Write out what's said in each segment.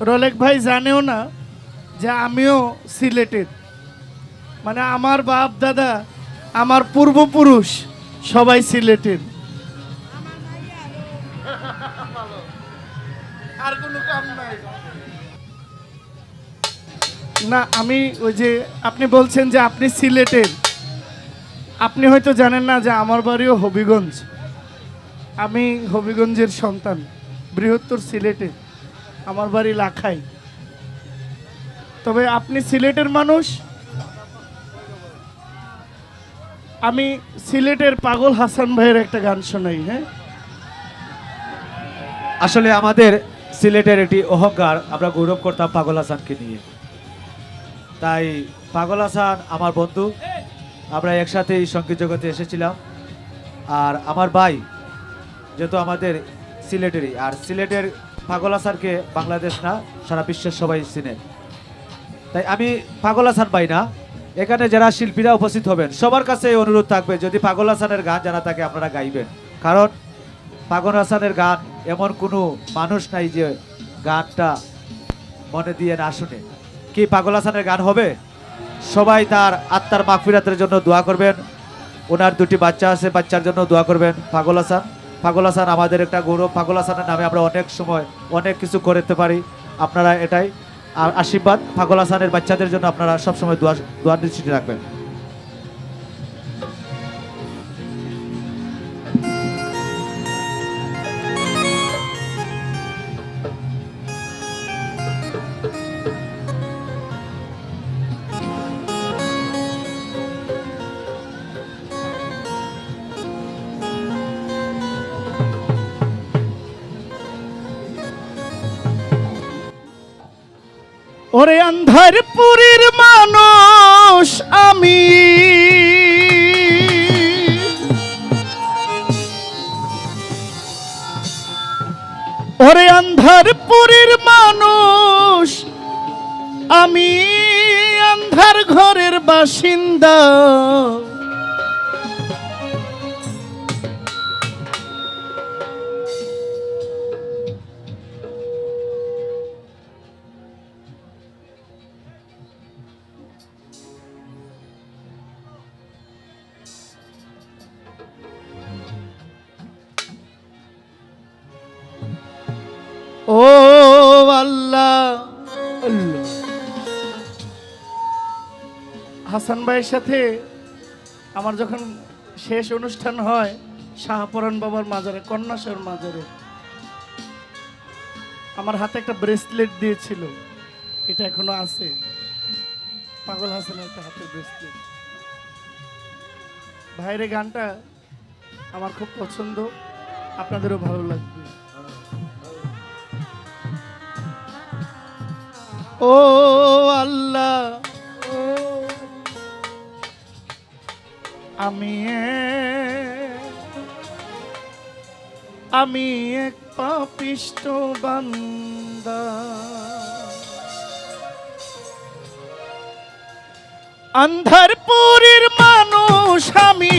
রলেক ভাই জানেও না যে আমিও সিলেটের। মানে আমার বাপ দাদা আমার পূর্বপুরুষ সবাই সিলেটের। আর কোনো কাম নাই। না আমি ওই যে আপনি বলছেন যে আপনি সিলেটের। আপনি হয়তো জানেন না যে আমার বাড়িও হবিগঞ্জ। আমি হবিগঞ্জের সন্তান বৃহত্তর সিলেটে আমার বাড়ি লাখাই। তবে আপনি সিলেটের মানুষ। আমি সিলেটের পাগল হাসান ভাইয়ের একটা গান শোনাই হ্যাঁ? আসলে আমাদের সিলেটের একটি অহংকার, আমরা গৌরব করতাম পাগল হাসানকে নিয়ে। তাই পাগল হাসান আমার বন্ধু, আমরা একসাথে এই সংগীত জগতে এসেছিলাম। আর আমার ভাই, যেহেতু আমাদের সিলেটেরই, আর সিলেটের পাগল হাসানকে বাংলাদেশ না, সারা বিশ্বের সবাই চিনে। তাই আমি পাগল হাসান পাই না, এখানে যারা শিল্পীরা উপস্থিত হবেন, সবার কাছে এই অনুরোধ থাকবে, যদি পাগল হাসানের গান জানা থাকে আপনারা গাইবেন। কারণ পাগল হাসানের গান এমন কোনো মানুষ নাই যে গানটা মনে দিয়ে না শুনে। কি পাগল হাসানের গান হবে? সবাই তার আত্মার মাগফিরাতের জন্য দোয়া করবেন। ওনার দুটি বাচ্চা আছে, বাচ্চার জন্য দোয়া করবেন পাগল হাসান পাগল হাসান আমাদের একটা গৌরব। পাগল হাসানের নামে আমরা অনেক সময় অনেক কিছু করতে পারি। আপনারা এটাই আর আশীর্বাদ। পাগল হাসানের বাচ্চাদের জন্য আপনারা সবসময় দোয়া দোয়ার দৃষ্টিতে রাখবেন। ওরে আন্ধার পুরীর মানুষ আমি। ওরে আন্ধার পুরীর মানুষ আমি অন্ধার ঘরের বাসিন্দা। ও আল্লাহ। হাসান ভাইয়ের সাথে আমার যখন শেষ অনুষ্ঠান হয় শাহপরান বাবার মাজারে কন্যাসর মাজারে, আমার হাতে একটা ব্রেসলেট দিয়েছিল। এটা এখনও আছে। পাগল হাসানের একটা হাতের ব্রেসলেট। ভাইরে গানটা আমার খুব পছন্দ। আপনাদেরও ভালো লাগবে। ও আল্লাহ আমি আমি এক পাপিষ্ট বান্দা। আন্ধারপুরের মানুষ আমি।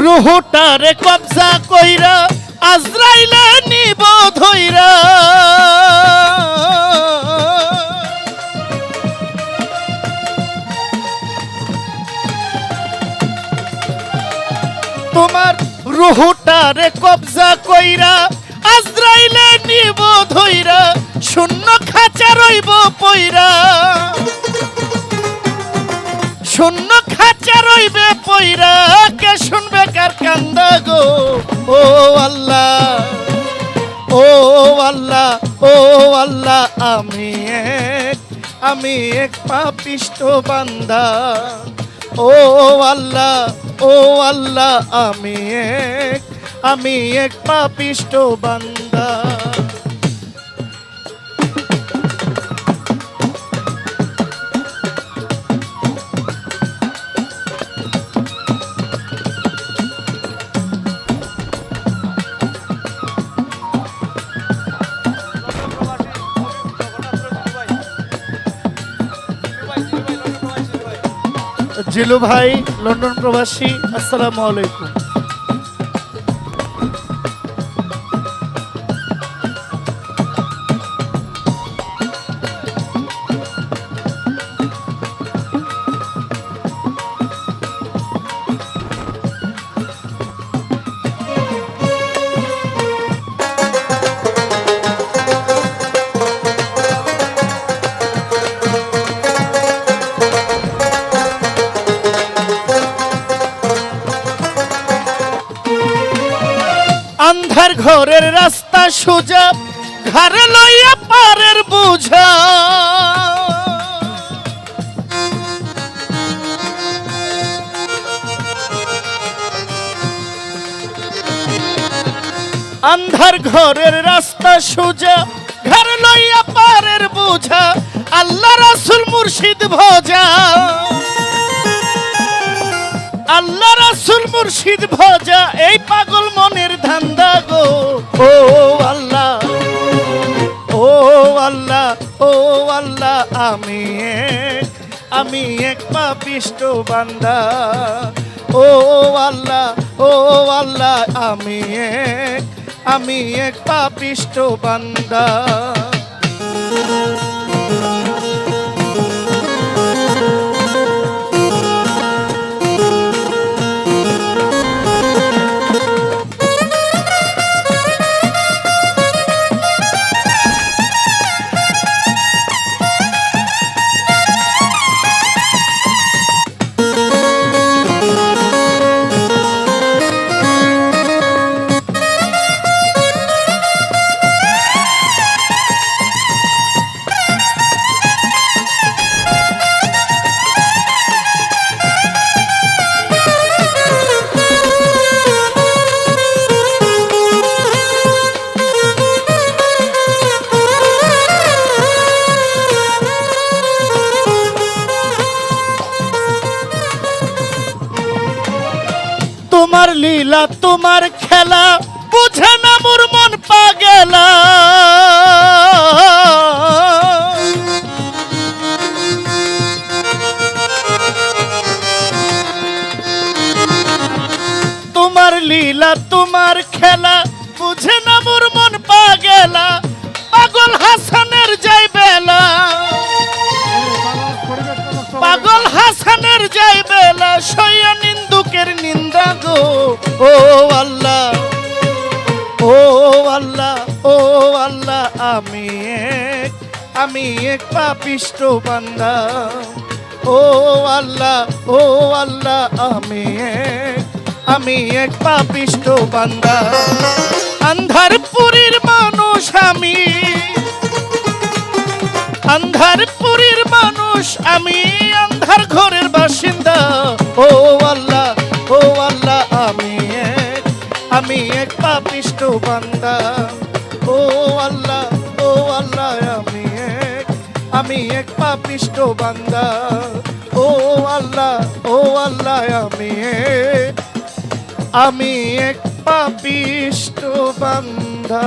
রুহুটারে কবজা কইরা আজরাইলে নিব ধইরা। তোমার রুহুটারে কবজা কইরা আজরাইলে নিব ধইরা, শূন্য খাঁচা রইব পইরা। শূন্য খাঁচা রইবে কে শুনবে কার কান্দা গো? ও আল্লাহ ও আল্লাহ ও আল্লাহ, আমি এক আমি এক পাপিষ্ট বান্দা। ও আল্লাহ ও আল্লাহ, আমি এক আমি এক পাপিষ্ট বান্দা। জিলু ভাই লন্ডন প্রবাসী আসসালামু আলাইকুম। আন্ধার ঘরের রাস্তা সোজা ঘরে লইয়া পারের বুঝা। আন্ধার ঘরের রাস্তা সোজা ঘর লইয়া পারের বুঝা। আল্লাহ রাসুল মুর্শিদ ভজা। আল্লাহ রাসুল মুর্শিদ ভজা, এই পাগল মনের ধান্দা গো। ও আল্লাহ ও আল্লাহ ও আল্লাহ, আমি এক আমি এক পাপিষ্ট বান্দা। ও আল্লাহ ও আল্লাহ, আমি এক আমি এক পাপিষ্ট বান্দা। তোমার লীলা তোমার খেলা বুঝে না মোর মন পাগেলা। তোমার লীলা তোমার খেলা বুঝে না মোর মন পাগেলা। পাগল হাসানের যাই বেলা। পাগল হাসানের যাই বেলা সইয়া নিন্দুকের নিন্দা গো। ও আল্লাহ ও আল্লাহ ও আল্লাহ, আমি এক আমি এক পাপিষ্ট বান্দা। ও আল্লাহ ও আল্লাহ, আমি এক আমি এক পাপিষ্ট বান্দা। আন্ধার পুরীর মানুষ আমি আন্ধার পুরীর মানুষ আমি, আন্ধার ঘরের বান্দা। ও আল্লাহ ও আল্লাহ, আমি এক আমি এক পাপিষ্ট বান্দা। ও আল্লাহ ও আল্লাহ, আমি এক আমি এক পাপিষ্ট বান্দা।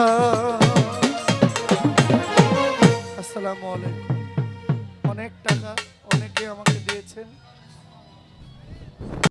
আসসালামু আলাইকুম। অনেক টাকা অনেকে আমাকে দিয়েছেন।